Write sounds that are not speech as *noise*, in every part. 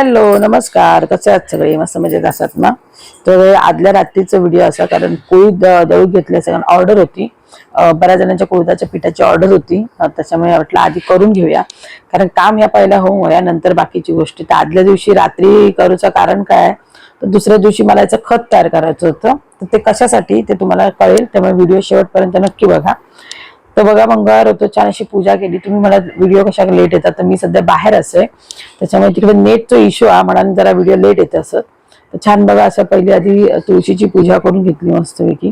Hello नमस्कार. कसे आहात सगळे? मस्त मजेत असतात ना? तर आदल्या रात्रीचा व्हिडिओ असा कारण कोळी दळून घेतल्या घेतल्याचं कारण ऑर्डर होती. बऱ्याच जणांच्या कोळदाच्या पिठाची ऑर्डर होती. त्याच्यामुळे वाटलं आधी करून घेऊया. कारण काम या पहिल्या होऊन होया नंतर बाकीची गोष्टी. तर आदल्या दिवशी रात्री करूचं कारण काय? आहे? तर दुसऱ्या दिवशी मला याचं खत तयार करायचं होतं. तर ते कशासाठी? ते तुम्हाला कळेल. त्यामुळे व्हिडिओ शेवटपर्यंत नक्की बघा. तर बघा मंगळवार होतो छान अशी पूजा केली. तुम्ही मला व्हिडिओ कशा लेट येतात तर मी सध्या बाहेर असे. त्याच्यामुळे तिकडे नेटचा इश्यू आहे म्हणून जरा व्हिडिओ लेट येत असत तर छान बघा असं पहिली आधी तुळशीची पूजा करून घेतली मस्तपैकी.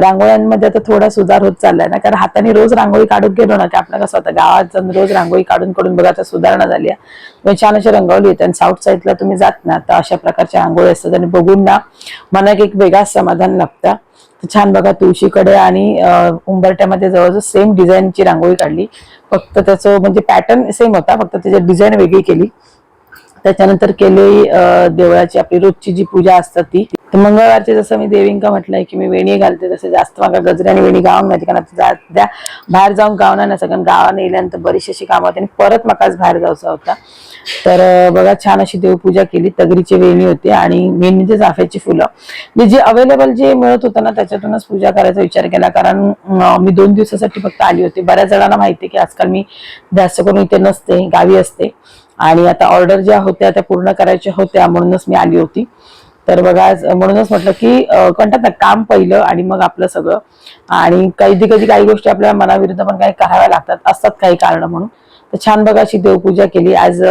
रांगोळ्यांमध्ये आता थोडा सुधार होत चाललाय ना कारण हाताने रोज रांगोळी काढून गेलो ना की आपलं कसं होतं गावात जाऊन रोज रांगोळी काढून काढून बघा आता सुधारणा झाली आहे. छान अशी रंगवली होती आणि साऊथ साईडला तुम्ही जात ना तर अशा प्रकारच्या रांगोळी असतात आणि बघून ना मनात एक वेगळाच समाधान लागतं छान बघा तुळशीकडे आणि उंबरट्यामध्ये जवळजवळ सेम डिझाईनची रांगोळी काढली. फक्त त्याचं म्हणजे पॅटर्न सेम होता फक्त त्याची डिझाईन वेगळी केली. त्याच्यानंतर केली देवळाची आपली रोजची जी पूजा असतात ती. मंगळवारची जसं मी देवींका म्हटलंय की मी वेणी घालते तसं जास्त मागा गजरे आणि वेणी गावून नाही कारण जात त्या बाहेर जाऊन गावना नसं कारण गावाने येल्यानंतर बरीचशी अशी कामं होती आणि परत मकाच बाहेर जाऊचा होता. तर बघा छान अशी देवपूजा केली. तगरीची वेणी होती आणि मेन म्हणजे जाफ्याची फुलं. म्हणजे जे अवेलेबल जे मिळत होतं ना त्याच्यातूनच पूजा करायचा विचार केला. कारण मी दोन दिवसासाठी फक्त आली होती. बऱ्याच जणांना माहिती की आजकाल मी जास्त करून इथे नसते गावी असते. आणि आता ऑर्डर ज्या होत्या त्या पूर्ण करायच्या होत्या म्हणूनच मी आली होती. तर बघा म्हणूनच म्हटलं की अं, म्हणतात ना काम पहिलं आणि मग आपलं सगळं. आणि कधी कधी काही गोष्टी आपल्या मनाविरुद्ध पण काही कराव्या लागतात असतात काही कारण म्हणून. तर छान बघा अशी देवपूजा केली. आज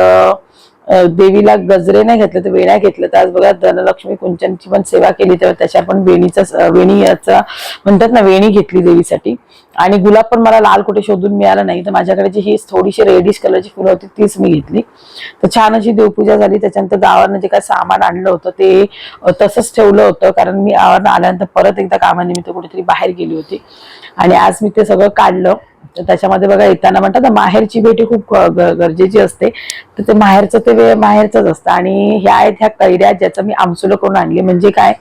देवीला गजरे नाही घेतले तर वेण्या घेतल्या. तर आज बघा धनलक्ष्मी कुंचनची पण सेवा केली तर त्याच्या पण वेणीचा वेणी याचा म्हणतात ना वेणी घेतली देवीसाठी. आणि गुलाब पण मला लाल कुठे शोधून मिळाला नाही. तर माझ्याकडे जी ही थोडीशी रेडिश कलरची फुलं होती तीच मी घेतली. तर छान अशी देवपूजा झाली. त्याच्यानंतर गावानं जे काय सामान आणलं होतं ते तसंच ठेवलं होतं. कारण मी आवारनं आल्यानंतर परत एकदा कामानिमित्त कुठेतरी बाहेर गेली होती. आणि आज मी ते सगळं काढलं. तर त्याच्यामध्ये बघा येताना म्हणतात माहेरची भेटी खूप ग- ग- गरजेची असते. तर ते माहेरचं ते वेळ माहेरचंच असतं. आणि ह्या आहेत ह्या कैऱ्या ज्याचं मी आमसुलं करून आणली. म्हणजे काय?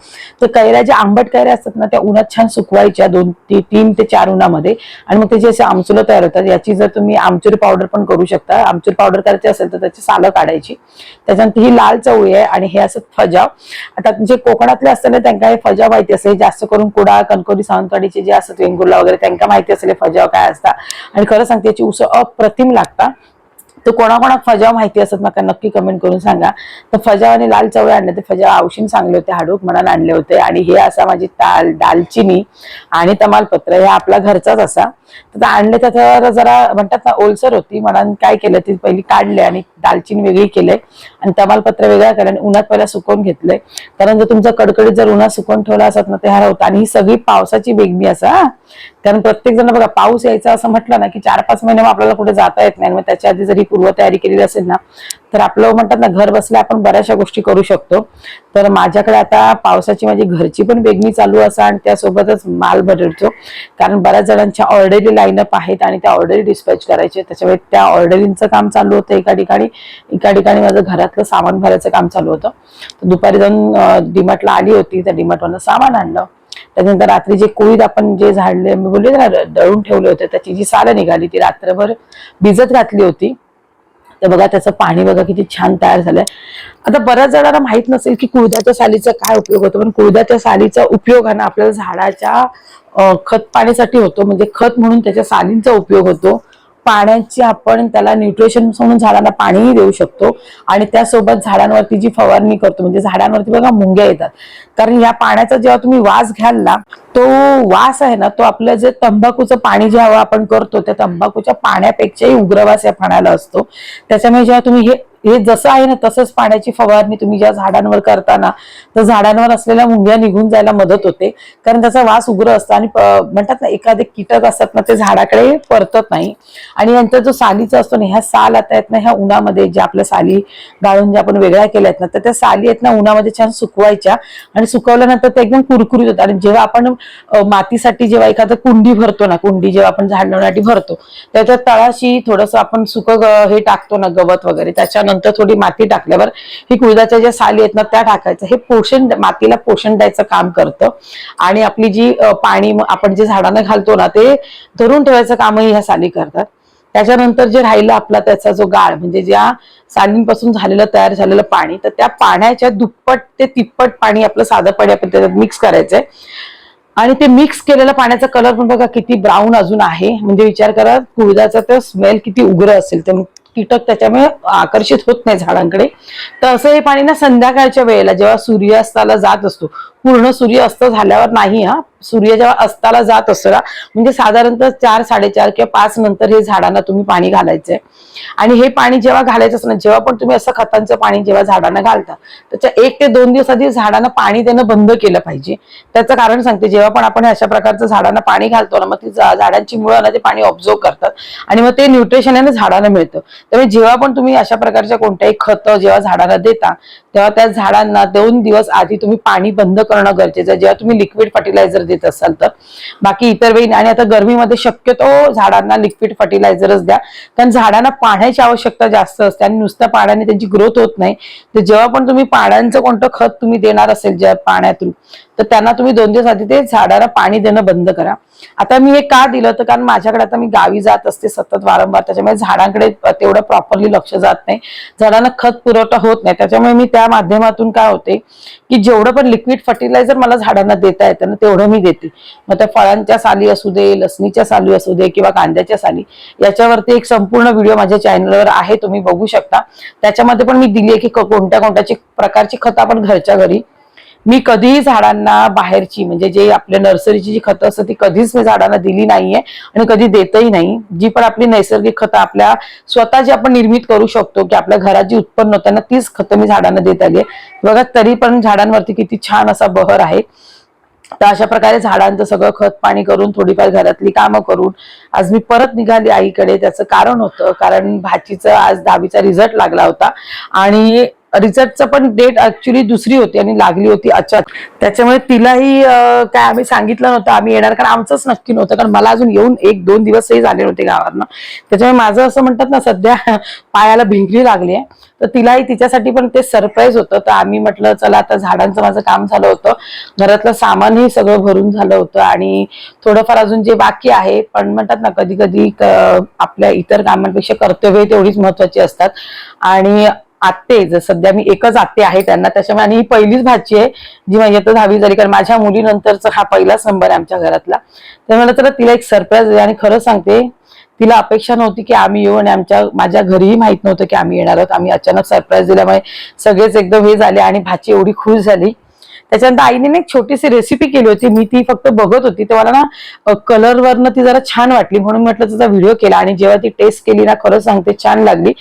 तर कैऱ्या ज्या आंबट कैऱ्या असतात ना त्या उन्हात छान सुकवायच्या दोन ती- तीन ते चार उन्हामध्ये. आणि मग ते जे असे आमसुलं तयार होतात याची जर तुम्ही आमचुरी पावडर पण करू शकता. आमचूर पावडर करायची असेल तर त्याची सालं काढायची. त्याच्यानंतर ही लाल चवळी आहे आणि हे असं फजाव आता जे कोकणातले असतात ना त्यांना हे फजाव माहिती असेल. जास्त करून कुडा कणकोली सावंतवाडीचे जे असतात वेंगुर्ला वगैरे त्यांना माहिती असेल फजाव काय असतात. आणि खरं सांगते याची उसळ अप्रतिम लागतात तर कोणाकोणा फजाव माहिती असतात मला नक्की कमेंट करून सांगा. तर फजाव आणि लाल चवळे आणले ते फजाव आवशीन चांगले होते हाडूक म्हणून आणले होते. आणि हे असा माझी ताल दालचिनी आणि तमालपत्र हे आपला घरचाच असा. तर आणले तर जरा म्हणतात ना ओलसर होती. म्हणून काय केलं ती पहिली काढले आणि दालचिनी वेगळी केले. आणि तमालपत्र वेगळं केलं आणि उन्हात पहिला सुकवून घेतलंय कारण जर तुमचं कडकडीत जर उन्हात सुकवून ठेवला असत ना ते हरवतं. होतं आणि ही सगळी पावसाची बेगमी असा कारण प्रत्येक जण बघा पाऊस यायचा असं म्हटलं ना की चार पाच महिने आपल्याला कुठे जाता येत नाही. मग त्याच्या आधी जरी पूर्वतयारी केलेली असेल ना तर आपलं म्हणतात ना घर बसल्या आपण बऱ्याचशा गोष्टी करू शकतो. तर माझ्याकडे आता पावसाची माझी घरची पण बेगणी चालू असा आणि त्यासोबतच माल भरतो कारण बऱ्याच जणांच्या ऑर्डरी लाईनअप आहेत आणि त्या ऑर्डरी डिस्पॅच करायचे. त्याच्यामुळे त्या ऑर्डरींचं काम चालू होतं एका ठिकाणी. एका ठिकाणी माझं घरातलं सामान भरायचं काम चालू होतं. तर दुपारी जाऊन डिमार्टला आली होती. त्या डिमार्टवरनं सामान आणलं. त्याच्यानंतर रात्री जे कोळीत आपण जे झाडले मी बोलले ना दळून ठेवले होते. त्याची जी सालं निघाली ती रात्रभर भिजत घातली होती. तर बघा त्याचं पाणी बघा किती छान तयार झालंय. आता बऱ्याच जणांना माहीत नसेल की कुळदाच्या सालीचा काय उपयोग होतो पण कुळदाच्या सालीचा उपयोग हा ना आपल्याला झाडाच्या खत पाण्यासाठी होतो. म्हणजे खत म्हणून त्याच्या सालींचा उपयोग होतो. पाण्याची आपण त्याला न्यूट्रिशन म्हणून झाडांना पाणीही देऊ शकतो. आणि त्यासोबत झाडांवरती जी फवारणी करतो म्हणजे झाडांवरती बघा मुंग्या येतात. कारण या पाण्याचा जेव्हा तुम्ही वास घ्याल ना तो वास आहे ना तो आपलं जे तंबाखूचं पाणी जेव्हा आपण करतो त्या तंबाखूच्या पाण्यापेक्षाही उग्रवास या पाण्याला असतो. त्याच्यामुळे जेव्हा तुम्ही हे हे जसं आहे ना तसंच पाण्याची फवारणी तुम्ही ज्या झाडांवर करताना तर झाडांवर असलेल्या मुंग्या निघून जायला मदत होते. कारण त्याचा वास उग्र असतो आणि म्हणतात ना एखादे कीटक असतात ना ते झाडाकडे परतत नाही. आणि यांचा जो सालीचा असतो ना ह्या साल आता आहेत ना ह्या उन्हामध्ये ज्या आपल्या साली गाळून ज्या आपण वेगळ्या केल्या आहेत ना तर त्या साली आहेत ना उन्हामध्ये छान सुकवायच्या आणि सुकवल्यानंतर ते एकदम कुरकुरीत होतात. आणि जेव्हा आपण मातीसाठी जेव्हा एखादं कुंडी भरतो ना कुंडी जेव्हा आपण झाड लावण्यासाठी भरतो त्याच्या तळाशी थोडस आपण सुक हे टाकतो ना गवत वगैरे नंतर थोडी माती टाकल्यावर ही कुळदाच्या ज्या साली आहेत ना त्या टाकायचं. हे पोषण मातीला पोषण द्यायचं काम करतं. आणि आपली जी पाणी आपण जे झाडांना घालतो ना ते धरून ठेवायचं कामही ह्या साली करतात. त्याच्यानंतर जे राहिलं आपला त्याचा जो गाळ म्हणजे ज्या सालींपासून झालेलं तयार झालेलं पाणी तर त्या पाण्याच्या दुप्पट ते तिप्पट पाणी आपलं साधं पाणी आपण त्याच्यात मिक्स करायचंय. आणि ते मिक्स केलेलं पाण्याचा कलर पण बघा किती ब्राऊन अजून आहे. म्हणजे विचार करा कुळदाचा तर स्मेल किती उग्र असेल तर कीटक त्याच्यामुळे आकर्षित होत नाही झाडांकडे. तर असं हे पाणी ना संध्याकाळच्या वेळेला जेव्हा सूर्यास्ताला जात असतो पूर्ण सूर्य अस्त झाल्यावर नाही हा. सूर्य जेव्हा अस्ताला जात असला म्हणजे साधारणतः चार साडेचार किंवा पाच नंतर हे झाडांना तुम्ही पाणी घालायचंय. आणि हे पाणी जेव्हा घालायचं असणार जेव्हा पण तुम्ही असं खतांचं पाणी जेव्हा झाडांना घालता त्याच्या एक ते दोन दिवस आधी झाडांना पाणी देणं बंद केलं पाहिजे. त्याचं कारण सांगते जेव्हा पण आपण अशा प्रकारचं झाडांना पाणी घालतो ना मग ती झाडांची मुळं ना ते पाणी ऑब्झर्व करतात. आणि मग ते न्यूट्रिशन आहे ना झाडांना मिळतं. त्यामुळे जेव्हा पण तुम्ही अशा प्रकारच्या कोणत्याही खतं जेव्हा झाडांना देता तेव्हा त्या झाडांना दोन दिवस आधी तुम्ही पाणी बंद करणं गरजेचं आहे. जेव्हा तुम्ही लिक्विड फर्टिलायझर देत असाल तर. बाकी इतर वेळी आणि आता गरमीमध्ये शक्यतो झाडांना लिक्विड फर्टिलायझरच द्या. कारण झाडांना पाण्याची आवश्यकता जास्त असते आणि नुसत्या पाण्याने त्यांची ग्रोथ होत नाही. तर जेव्हा पण तुम्ही पाण्याचं कोणतं खत तुम्ही देणार असेल ज्या पाण्यातून तर त्यांना तुम्ही दोन दिवस आधी ते झाडाला पाणी देणं बंद करा. आता मी हे का दिलं तर कारण माझ्याकडे आता मी गावी जात असते सतत वारंवार. त्याच्यामुळे झाडांकडे तेवढं प्रॉपरली लक्ष जात नाही. झाडांना खत पुरवठा होत नाही. त्याच्यामुळे मी त्या माध्यमातून काय होते की जेवढं पण लिक्विड फर्टिलायझर मला झाडांना देता येतं ना तेवढं मी देते. मग त्या फळांच्या साली असू दे लसणीच्या साली असू दे किंवा कांद्याच्या साली याच्यावरती एक संपूर्ण व्हिडिओ माझ्या चॅनलवर आहे. तुम्ही बघू शकता. त्याच्यामध्ये पण मी दिली आहे की क- कोणत्या कोणत्याची प्रकारची खतं आपण घरच्या घरी मी कधीही झाडांना बाहेरची म्हणजे जे आपल्या नर्सरीची जी खतं असतात ती कधीच मी झाडांना दिली नाहीये आणि कधी देतही नाही. जी पण आपली नैसर्गिक खतं आपल्या स्वतः जी आपण निर्मित करू शकतो की आपल्या घरात जी उत्पन्न होताना तीच खतं मी झाडांना देत आली आहे बघा तरी पण झाडांवरती किती छान असा बहर आहे. तर अशा प्रकारे झाडांचं सगळं खत पाणी करून थोडीफार घरातली कामं करून आज मी परत निघाली आईकडे. त्याचं कारण होतं कारण भाचीचं आज दहावीचा रिझल्ट लागला होता. आणि रिझल्टचं पण डेट ऍक्च्युली दुसरी होती आणि लागली होती अचानक. त्याच्यामुळे तिलाही काय आम्ही सांगितलं नव्हतं आम्ही येणार कारण आमचंच नक्की नव्हतं कारण मला अजून येऊन एक दोन दिवसही झाले नव्हते गावातनं. त्याच्यामुळे माझं असं म्हणतात ना सध्या *laughs* पायाला भिंगली लागली आहे. तर तिलाही तिच्यासाठी पण ते सरप्राईज होतं. तर आम्ही म्हटलं चला आता झाडांचं माझं काम झालं होतं. घरातलं सामानही सगळं भरून झालं होतं आणि थोडंफार अजून जे बाकी आहे पण म्हणतात ना कधी कधी आपल्या इतर कामांपेक्षा कर्तव्य तेवढीच महत्वाची असतात. आणि आत्ते जर सध्या मी एकच आत्ते आहे त्यांना त्याच्यामुळे आणि ही पहिलीच भाची आहे जी माझी आता दहावी झाली कारण माझ्या मुलीनंतरचा हा पहिलाच नंबर आहे आमच्या घरातला. तर मला तर तिला एक सरप्राईज आहे आणि खरं सांगते तिला अपेक्षा नव्हती की आम्ही येऊ आणि आमच्या माझ्या घरीही माहीत नव्हतं की आम्ही येणार आहोत. आम्ही अचानक सरप्राईज दिल्यामुळे सगळेच एकदम हे झाले आणि भाची एवढी खुश झाली. त्याच्यानंतर आईने ना एक छोटीशी रेसिपी केली होती. मी ती फक्त बघत होती. तर मला ना कलरवरनं ती जरा छान वाटली. म्हणून म्हटलं त्याचा व्हिडिओ केला. आणि जेव्हा ती टेस्ट केली ना खरं सांगते छान लागली.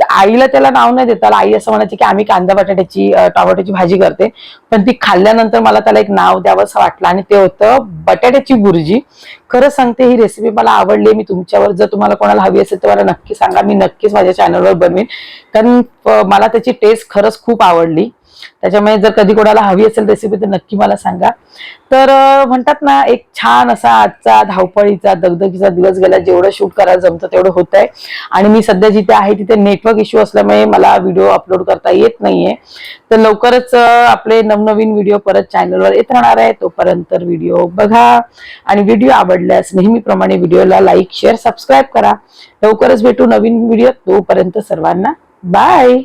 तर आईला त्याला नाव नाही देता आई असं म्हणायची की आम्ही कांदा बटाट्याची टोमॅटोची भाजी करते. पण ती खाल्ल्यानंतर मला त्याला एक नाव द्यावं असं वाटलं. आणि ते होतं बटाट्याची बुर्जी खरं सांगते ही रेसिपी मला आवडली. मी तुमच्यावर जर तुम्हाला कोणाला हवी असेल तर मला नक्की सांगा. मी नक्कीच माझ्या चॅनलवर बनवीन. कारण मला त्याची टेस्ट खरंच खूप आवडली. त्याच्यामुळे जर कधी कोणाला हवी असेल रेसिपी तर नक्की मला सांगा. तर म्हणतात ना एक छान असा आजचा धावपळीचा दगदगीचा दिवस गेला. जेवढं शूट करायला जमतं तेवढं होत आहे आणि मी सध्या जिथे आहे तिथे नेटवर्क इश्यू असल्यामुळे मला व्हिडिओ अपलोड करता येत नाहीये. तर लवकरच आपले नवनवीन व्हिडिओ परत चॅनलवर येत राहणार आहे. तोपर्यंत व्हिडिओ बघा. आणि व्हिडिओ आवडल्यास नेहमीप्रमाणे व्हिडिओला लाईक शेअर सबस्क्राईब करा. लवकरच भेटू नवीन व्हिडिओ तोपर्यंत सर्वांना बाय